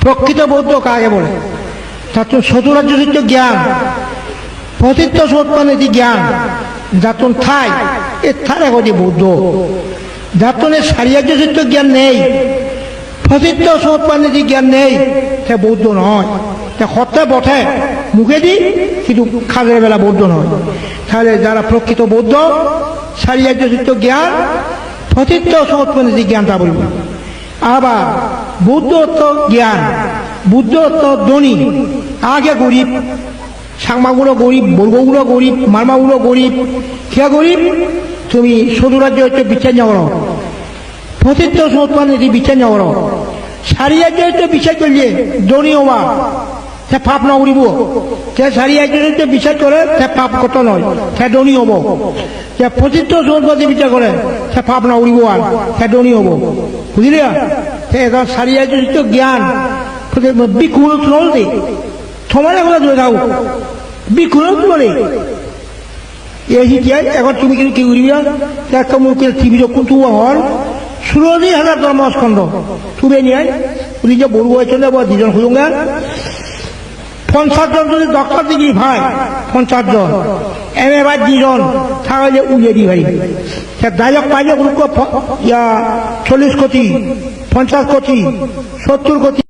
প্রকৃত বৌদ্ধ কাকে বলে? তার সতুরাজ্যযুক্ত জ্ঞান, পতিত্ব সোৎপানিতি জ্ঞান, যাতন ঠাই, এ থারে গতি বৌদ্ধ। যাতনে সারিয়ার্যযুক্ত জ্ঞান নেই, পতিত্ব সোৎপানিতি জ্ঞান নেই, সে বৌদ্ধ নয়। তা হতে বটে, মুখে দি কিন্তু খাদের বেলা বৌদ্ধ নয়। তাহলে যারা প্রকৃত বৌদ্ধ সারিয়ার্যযুক্ত জ্ঞান, পতিত্ব সোৎপানিতি জ্ঞানটা বলব। আবার বুদ্ধ অর্থ জ্ঞান বুদ্ধ অর্থ ধনী আগে গরিব সাংমাগুলো গরিব, বর্গগুলো গরিব মারমাগুলো গরিব। কে গরিব? তুমি সদুরাজ্য হচ্ছে বিচার যাওয়ার প্রতিত্ব সমর্পণ এটি বিচার যাওয়ার সারিয়াজ্য হচ্ছে বিচার করলে ধনী হওয়া সে পাপ না উড়িব সে সারিয়াজ্য হচ্ছে বিচার করে সে পাপ কত নয় সে ধনী হব। সে প্রতিত্ব সমর্পণ বিচার করে সে পাপ না উড়িব আর সে ধনী হব। বুঝলি সে এটা সারিয়াজ্য হচ্ছে জ্ঞান। বিকুল চলতে সমানে কথা ধরে থাকো বিকুল চলে এই শিকিয়াই এখন তুমি কিন্তু কি উড়িবি একটা মুখে টিভি যখন তু হল ষোলোটি হাজার ধর্মস্কন্ধ তুলে নিয়ে উনি যে বড় হয়েছিল দুজন হুজুঙ্গা পঞ্চাশ জন যদি ডক্টর দিবি ভাই, পঞ্চাশ জন। এম এ বা দুজন তাহলে উলিয়ে দি ভাই। সে দায়ক পাইলে গ্রুপ ইয়া চল্লিশ কোটি পঞ্চাশ কোটি সত্তর কোটি